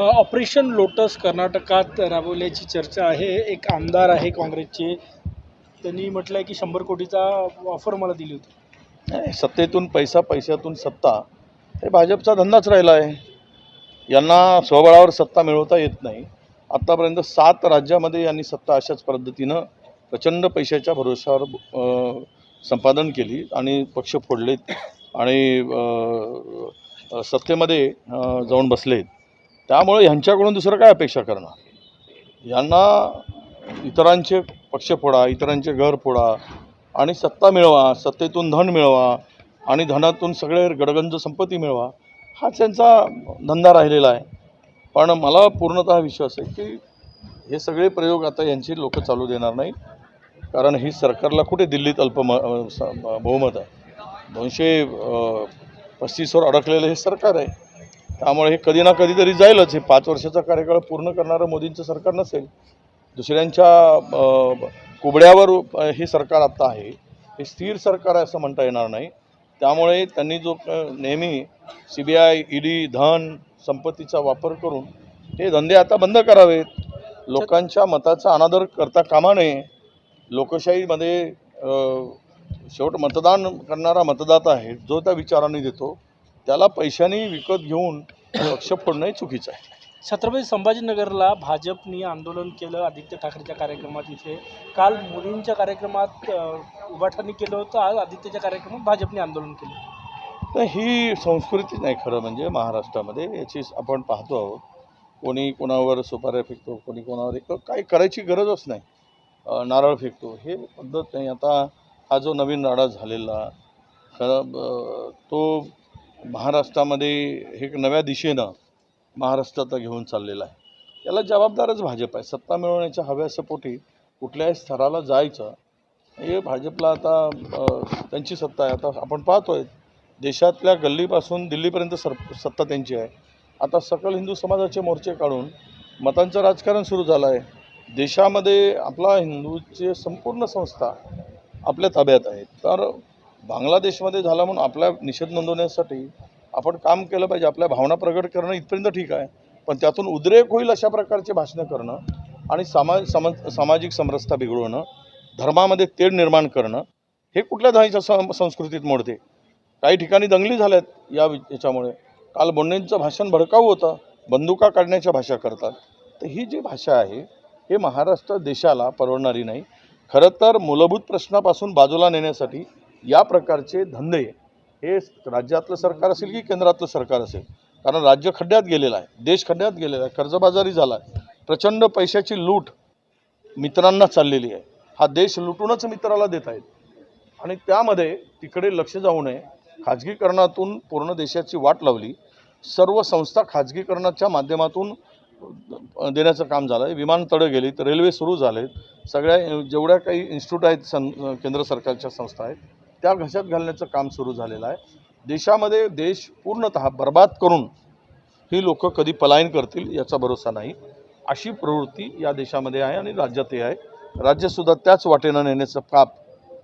Operation lotus कर्नाटकात राबवल्याची चर्चा आहे. एक आमदार आहे काँग्रेसचे. त्यांनी म्हटलं आहे की शंभर कोटीचा ऑफर मला दिली होती. नाही सत्तेतून पैसा पैशातून सत्ता हे भाजपचा धंदाच राहिला आहे यांना स्वबळावर सत्ता मिळवता येत नाही. आत्तापर्यंत सात राज्यामध्ये यांनी सत्ता अशाच पद्धतीनं प्रचंड पैशाच्या भरोशावर संपादन केली आणि पक्ष फोडलेत आणि सत्तेमध्ये जाऊन बसलेत. त्यामुळे ह्यांच्याकडून दुसरं काय अपेक्षा करणार? यांना इतरांचे पक्ष फोडा इतरांचे घर फोडा आणि सत्ता मिळवा सत्तेतून धन मिळवा आणि धनातून सगळे गडगंज संपत्ती मिळवा हा त्यांचा धंदा राहिलेला आहे. पण मला पूर्णतः विश्वास आहे की हे सगळे प्रयोग आता यांची लोक चालू देणार नाही कारण ही सरकारला कुठे दिल्लीत अल्प म स- बहुमत आहे? दोनशे पस्तीसवर अडकलेलं हे सरकार आहे. त्यामुळे हे कधी ना कधीतरी जाईलच. हे पाच वर्षाचा कार्यकाळ पूर्ण करणारं मोदींचं सरकार नसेल दुसऱ्यांच्या कुबड्यावर हे सरकार आत्ता आहे. हे स्थिर सरकार आहे असं म्हणता येणार नाही. त्यामुळे त्यांनी जो नेहमी सी बी आय ईडी धन संपत्तीचा वापर करून हे धंदे आता बंद करावेत. लोकांच्या मताचा अनादर करता कामा नये. लोकशाहीमध्ये शेवट मतदान करणारा मतदाता आहे जो त्या विचाराने देतो. त्याला पैशाने विकत घेऊन पक्ष फोडणं हे चुकीचं आहे. छत्रपती संभाजीनगरला भाजपनी आंदोलन केलं आदित्य ठाकरेच्या कार्यक्रमात इथे. काल मोदींच्या कार्यक्रमात अ, उभाठणी केलं होतं. आज आदित्यच्या कार्यक्रमात भाजपने आंदोलन केलं. तर ही संस्कृती नाही खरं म्हणजे महाराष्ट्रामध्ये याची आपण पाहतो आहोत. कोणी कोणावर सुपाऱ्या फेकतो कोणी कोणावर एक काही करायची गरजच नाही. नारळ फेकतो हे पद्धत नाही. आता हा जो नवीन राडा झालेला खरं तो महाराष्ट्रामध्ये हे एक नव्या दिशेनं महाराष्ट्रात घेऊन चाललेला आहे. याला जबाबदारच भाजप आहे. सत्ता मिळवण्याच्या हव्यासपोटी कुठल्याही स्तराला जायचं हे भाजपला आता त्यांची सत्ता आहे. आता आपण पाहतोय देशातल्या गल्लीपासून दिल्लीपर्यंत सर सत्ता त्यांची आहे. आता सकल हिंदू समाजाचे मोर्चे काढून मतांचं राजकारण सुरू झालं आहे. देशामध्ये आपला हिंदूचे संपूर्ण संस्था आपल्या ताब्यात आहेत. तर बांगलादेशमध्ये झाला म्हणून आपला निषेध नोंदवण्यासाठी आपण काम केलं पाहिजे आपल्या भावना प्रगट करणं इथपर्यंत ठीक आहे. पण त्यातून उद्रेक होईल अशा प्रकारचे भाषणं करणं आणि समाज सम सामाजिक समरसता बिघडवणं धर्मामध्ये तेढ निर्माण करणं हे कुठल्या धाईच्या सं संस्कृतीत मोडते? काही ठिकाणी दंगली झाल्यात या याच्यामुळे. काल बोंडेंचं भाषण भडकाऊ होतं बंदुका काढण्याच्या भाषा करतात. तर ही जी भाषा आहे हे महाराष्ट्र देशाला परवडणारी नाही. खरं तर मूलभूत प्रश्नापासून बाजूला नेण्यासाठी या प्रकारचे धंदे हे राज्यातलं सरकार असेल की केंद्रातलं सरकार असेल? कारण राज्य खड्ड्यात गेलेलं आहे देश खड्ड्यात गेलेला आहे कर्जबाजारी झाला आहे प्रचंड पैशाची लूट मित्रांना चाललेली आहे. हा देश लुटूनच मित्राला देत आहेत. आणि त्यामध्ये तिकडे लक्ष जाऊ नये. खाजगीकरणातून पूर्ण देशाची वाट लावली. सर्व संस्था खाजगीकरणाच्या माध्यमातून देण्याचं काम झालं आहे विमानतळं गेलीत रेल्वे सुरू झालेत. सगळ्या जेवढ्या काही इन्स्टिट्यूट आहेत सं केंद्र सरकारच्या संस्था आहेत त्या घशात घालण्याचं काम सुरू झालेलं आहे. देशामध्ये देश पूर्णतः बर्बाद करून ही लोक कधी पलायन करतील याचा भरोसा नाही. अशी प्रवृत्ती या देशामध्ये आहे आणि राज्यातही आहे. राज्यसुद्धा त्याच वाटेनं नेण्याचं पाप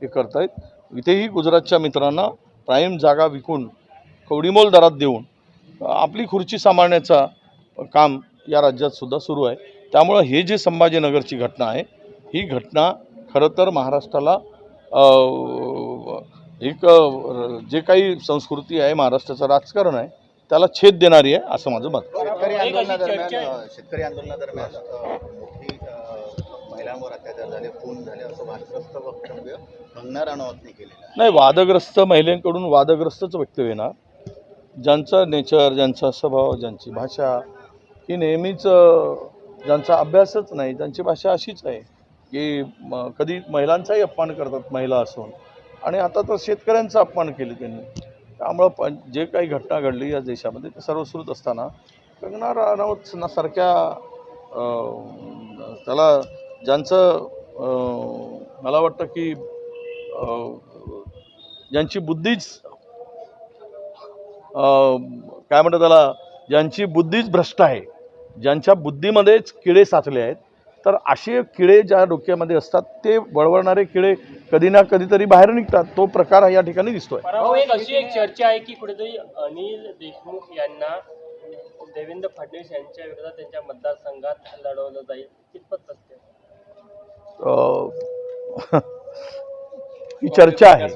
हे करत आहेत इथेही गुजरातच्या मित्रांना प्राईम जागा विकून कवडीमोल दरात देऊन आपली खुर्ची सांभाळण्याचा काम या राज्यातसुद्धा सुरू आहे. त्यामुळं हे जे संभाजीनगरची घटना आहे ही घटना खरं तर महाराष्ट्राला एक जे काही संस्कृती आहे महाराष्ट्राचं राजकारण आहे त्याला छेद देणारी आहे असं माझं मत आहे. शेतकरी एक अशी आंदोलनादरम्यान चर्चा आहे. अ, शेतकरी आंदोलनादरम्यान अ, मोठी अ, महिलांवर अत्याचार झाले खून झाले असं वादग्रस्त वक्तव्य कंगना राणावतने केलेलं आहे नाही वादग्रस्त महिलेकडून वादग्रस्तच वक्तव्य ना ज्यांचं नेचर ज्यांचा स्वभाव ज्यांची भाषा ही नेहमीच ज्यांचा अभ्यासच नाही ज्यांची भाषा अशीच आहे की कधी महिलांचाही अपमान करतात महिला असून आणि आता तर शेतकऱ्यांचा अपमान केले त्यांनी. त्यामुळं पण जे काही घटना घडली या देशामध्ये ते सर्व असताना कंगना राणावत सारख्या त्याला ज्यांचं मला वाटतं की ज्यांची बुद्धीच काय म्हणतात त्याला ज्यांची बुद्धीच भ्रष्ट आहे ज्यांच्या बुद्धीमध्येच किडे साचले आहेत तर असे किडे ज्या डोक्यामध्ये असतात ते वळवळणारे किडे कधी ना कधीतरी बाहेर निघतात. तो प्रकार या ठिकाणी दिसतोय. एक अशी एक चर्चा आहे की कुठेतरी अनिल देशमुख यांना देवेंद्र फडणवीस यांच्या विरोधात त्यांच्या मतदारसंघात लढवलं जाईल. कितपत सत्य अ, ही चर्चा आहे.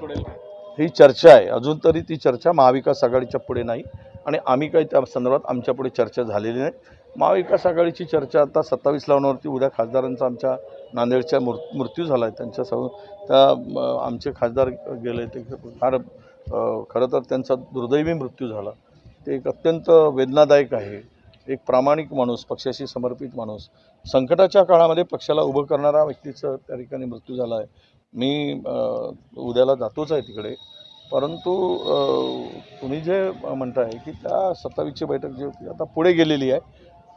ही चर्चा आहे. अजून तरी ती चर्चा महाविकास आघाडीच्या पुढे नाही. आणि आम्ही काही त्या संदर्भात आमच्या पुढे चर्चा झालेली नाही. महाविकास आघाडीची चर्चा आता सत्तावीस लावण्यावरती उद्या खासदारांचा आमच्या नांदेडच्या मृ मृत्यू झाला आहे त्यांच्या सह त्या आमचे खासदार गेले ते फार खरं तर त्यांचा दुर्दैवी मृत्यू झाला. ते एक अत्यंत वेदनादायक आहे. एक प्रामाणिक माणूस पक्षाशी समर्पित माणूस. संकटाच्या काळामध्ये पक्षाला उभं करणारा व्यक्तीचं त्या ठिकाणी मृत्यू झाला आहे मी उद्याला जातोच आहे तिकडे. परंतु तुम्ही जे म्हणताय की त्या सत्तावीसची बैठक जी होती आता पुढे गेलेली आहे.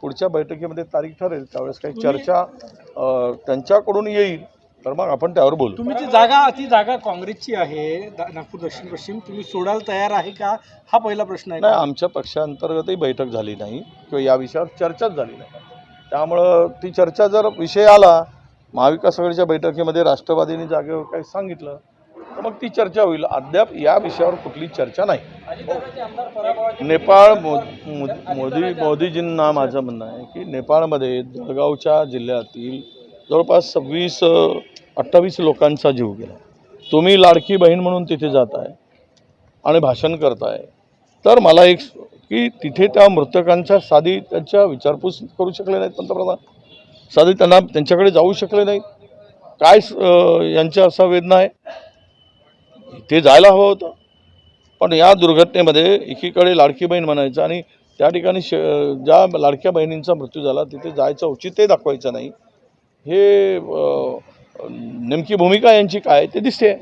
पुढच्या बैठकीमध्ये तारीख ठरेल त्यावेळेस काही चर्चा त्यांच्याकडून येईल. तर मग आपण त्यावर बोलू. तुम्ही जी जागा ती जागा काँग्रेसची आहे नागपूर दक्षिण पश्चिम तुम्ही सोडायला तयार आहे का? हा पहिला प्रश्न आहे. नाही? आमच्या पक्षांतर्गतही बैठक झाली नाही किंवा या विषयावर चर्चाच झाली नाही. त्यामुळं ती चर्चा जर विषय आला महाविकास आघाडीच्या बैठकीमध्ये राष्ट्रवादीने जागेवर काही सांगितलं तर मग ती चर्चा होईल. अद्याप या विषयावर कुठली चर्चा नाही. नेपाळ मोदी मोदीजींना माझं म्हणणं आहे की नेपाळमध्ये जळगावच्या जिल्ह्यातील जवळपास सव्वीस अठ्ठावीस लोकांचा जीव गेला. तुम्ही लाडकी बहीण म्हणून तिथे जात आहे आणि भाषण करताय. तर मला एक की तिथे त्या मृतकांच्या साधी त्यांच्या विचारपूस करू शकले नाहीत पंतप्रधान. साधी त्यांना त्यांच्याकडे जाऊ शकले नाहीत. काय यांच्या असा वेदना आहे? ते जायला हवं होतं. पण या दुर्घटनेमध्ये एकीकडे लाडकी बहीण म्हणायचं आणि त्या ठिकाणी श ज्या लाडक्या बहिणींचा मृत्यू झाला तिथे जायचं औचित्य दाखवायचं नाही. हे नेमकी भूमिका यांची काय ते दिसते.